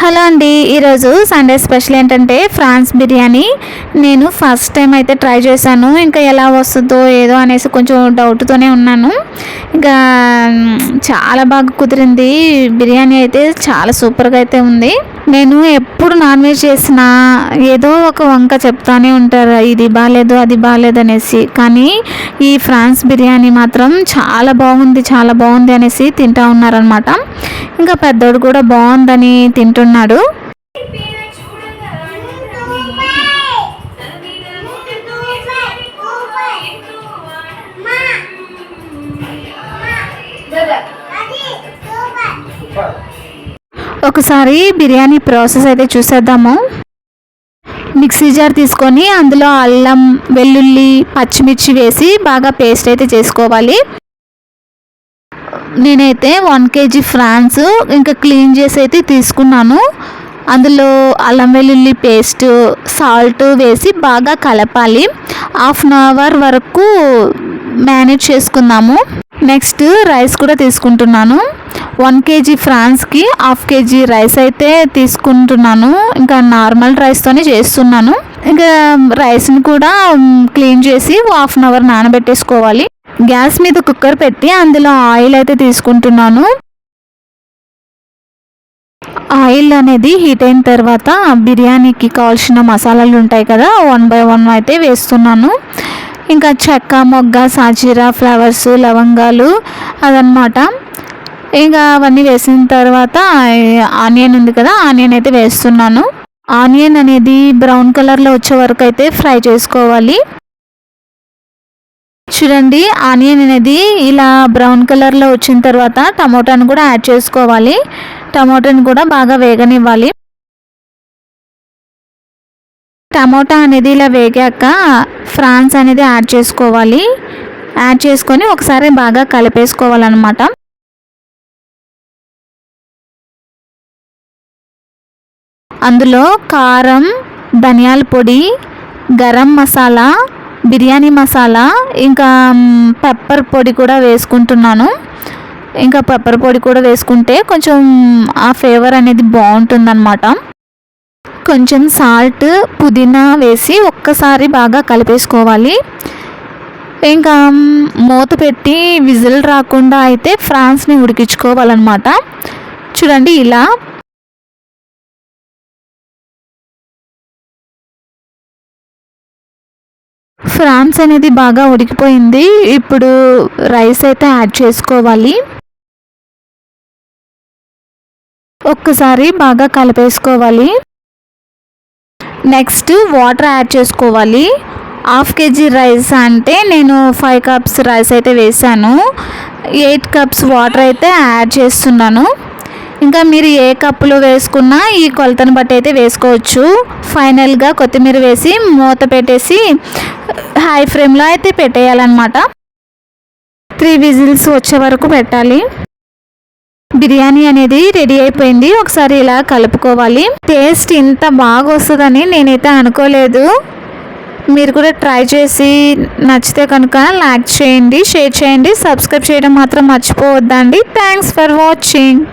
Hello అండి ఈరోజు Sunday special ఏంటంటే ఫ్రాన్స్ బిర్యానీ. నేను ఫస్ట్ టైం అయితే ట్రై చేశాను. ఇంకా ఎలా వస్తుందో ఏదో అనేసి కొంచెం డౌట్తోనే ఉన్నాను. ఇంకా చాలా బాగా కుదిరింది. బిర్యానీ అయితే చాలా సూపర్గా అయితే ఉంది. నేను ఎప్పుడు నాన్ వెజ్ చేసినా ఏదో ఒక వంక చెప్తానే ఉంటారు. ఇది బాగాలేదు అది బాగాలేదు అనేసి. కానీ ఈ ఫ్రాన్స్ బిర్యానీ మాత్రం చాలా బాగుంది చాలా బాగుంది అనేసి తింటా ఉన్నారనమాట ఇంకా పెద్దోడు కూడా బాగుందని తింటున్నాడు ఒకసారి బిర్యానీ ప్రాసెస్ అయితే చూసేద్దాము. మిక్సీ జార్ తీసుకొని అందులో అల్లం వెల్లుల్లి పచ్చిమిర్చి వేసి బాగా పేస్ట్ అయితే చేసుకోవాలి. నేనైతే వన్ కేజీ ఫ్రాన్స్ ఇంకా క్లీన్ చేసి అయితే తీసుకున్నాను. అందులో అల్లం వెల్లుల్లి పేస్ట్ సాల్ట్ వేసి బాగా కలపాలి. హాఫ్ అన్ అవర్ వరకు మేనేజ్ చేసుకుందాము. నెక్స్ట్ రైస్ కూడా తీసుకుంటున్నాను. వన్ కేజీ ఫ్రాన్స్కి హాఫ్ కేజీ రైస్ అయితే తీసుకుంటున్నాను. ఇంకా నార్మల్ రైస్తోనే చేస్తున్నాను. ఇంకా రైస్ని కూడా క్లీన్ చేసి హాఫ్ అన్ అవర్ నానబెట్టేసుకోవాలి. గ్యాస్ మీద కుక్కర్ పెట్టి అందులో ఆయిల్ అయితే తీసుకుంటున్నాను. ఆయిల్ అనేది హీట్ అయిన తర్వాత బిర్యానీకి కావాల్సిన మసాలాలు ఉంటాయి కదా వన్ బై వన్ అయితే వేస్తున్నాను. ఇంకా చెక్క మొగ్గ సాజీరా ఫ్లవర్స్ లవంగాలు అదనమాట ఇంకా అవన్నీ వేసిన తర్వాత ఆనియన్ ఉంది కదా ఆనియన్ అయితే వేస్తున్నాను. ఆనియన్ అనేది బ్రౌన్ కలర్లో వచ్చే వరకు అయితే ఫ్రై చేసుకోవాలి. చూడండి ఆనియన్ అనేది ఇలా బ్రౌన్ కలర్లో వచ్చిన తర్వాత టమోటాను కూడా యాడ్ చేసుకోవాలి. టమోటాని కూడా బాగా వేగనివ్వాలి. టమోటా అనేది ఇలా వేగాక ఫ్రాన్స్ అనేది యాడ్ చేసుకోవాలి. యాడ్ చేసుకొని ఒకసారి బాగా కలిపేసుకోవాలన్నమాట. అందులో కారం ధనియాల పొడి గరం మసాలా బిర్యానీ మసాలా ఇంకా పెప్పర్ పొడి కూడా వేసుకుంటున్నాను. ఇంకా పెప్పర్ పొడి కూడా వేసుకుంటే కొంచెం ఆ ఫ్లేవర్ అనేది బాగుంటుందన్నమాట. కొంచెం సాల్ట్ పుదీనా వేసి ఒక్కసారి బాగా కలిపేసుకోవాలి. ఇంకా మూత పెట్టి విజిల్ రాకుండా అయితే ఫ్రాన్స్ని ఉడికించుకోవాలన్నమాట. చూడండి ఇలా ఫ్రాన్స్ అనేది బాగా ఉడికిపోయింది. ఇప్పుడు రైస్ అయితే యాడ్ చేసుకోవాలి. ఒక్కసారి బాగా కలిపేసుకోవాలి. నెక్స్ట్ వాటర్ యాడ్ చేసుకోవాలి. హాఫ్ కేజీ రైస్ అంటే నేను ఫైవ్ కప్స్ రైస్ అయితే వేసాను. ఎయిట్ కప్స్ వాటర్ అయితే యాడ్ చేస్తున్నాను. ఇంకా మీరు ఏ కప్పులో వేసుకున్నా ఈ కొలతను బట్టి అయితే వేసుకోవచ్చు. ఫైనల్గా కొత్తిమీర వేసి మూత పెట్టేసి హై ఫ్లేమ్లో అయితే పెట్టేయాలన్నమాట. త్రీ విజిల్స్ వచ్చే వరకు పెట్టాలి. బిర్యానీ అనేది రెడీ అయిపోయింది. ఒకసారి ఇలా కలుపుకోవాలి. టేస్ట్ ఇంత బాగా వస్తుందని నేనైతే అనుకోలేదు. మీరు కూడా ట్రై చేసి నచ్చితే కనుక లైక్ చేయండి షేర్ చేయండి సబ్స్క్రైబ్ చేయడం మాత్రం మర్చిపోవద్దండి. Thanks for watching.